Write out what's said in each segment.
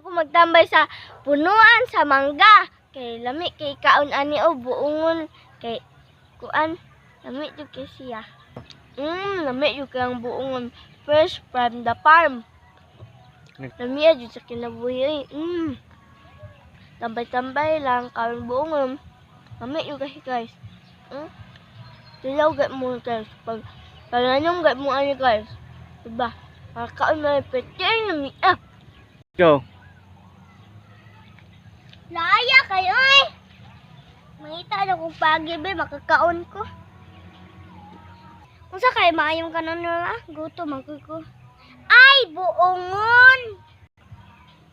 ko magtambay sa punuan sa mangga. Kay lami kay kaon ani o buongon kay kuan lami jud kay siya. Mm, lami jud kay ang buongon fresh from the farm. Lami jud sa kinabuhi. Mm. Tambay-tambay lang kaon buongon. Lami jud kasi guys. Mm. Dilaw gat mo guys. Pag pag anyong gat mo ani guys. Diba? Makakaon na yung peting na mi ah. Go. Mangita na kung pagibe, makakaon ko. Kung sa kayo, maayong ka na nila, guto, magkuko. Ay, buongon!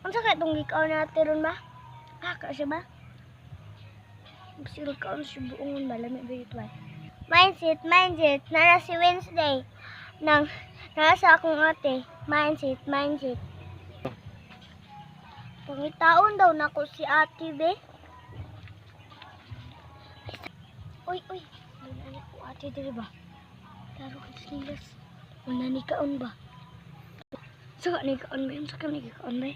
Kung sa kayo, itong gikaon natin ron ba? Kaka siya ba? Sige, kaon siya buongon ba? Lamig ba ito ay? Mindset, mindset. Nara si Wednesday. Nang, nara sa akong ate. Mindset, mindset. Pangitaon daw na ko si ate, be. Uy, uy. Wala na ko ate, di ba? Laro ka sinilas. Wala ni kaon ba? Saka ni kaon ba? Saka ni kaon ba?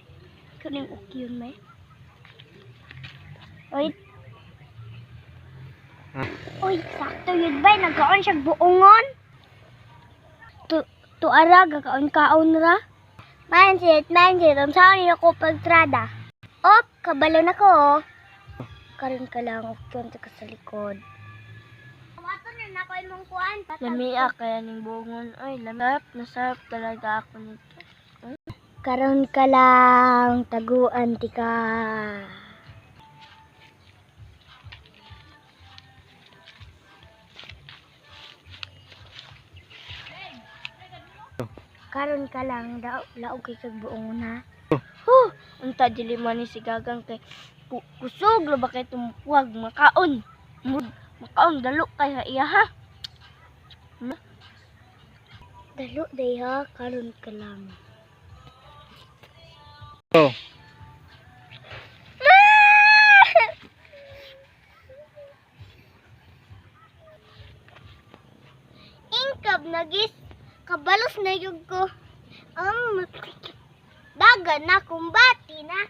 Saka ni okay yun ba? Uy. Uy, sakto yun ba? Nagkaon siya buongon. Tu, tuara, gakaon-kaon ra. Mindset, mindset. Ang saan niyo ko pagtrada. Op, kabalo na ko. Karon ka lang, ka sa likod. Na ko imong kuan. Lamia kaya ning bungon. Ay, lamap. Nasarap talaga ako nito. Karon ka lang, taguan ti ka. Karon ka lang, daw, laog kay kag buong na. Huh, unta dili man ni si gagang kay ku- kusog lo ba kay tumuwag makaon. Mud, makaon dalo kay ha iya ha. Na? Dalo day ha, karon ka lang. Go. Ingkab nagis kabalos na yug ko. Um, dagan na kumbati na.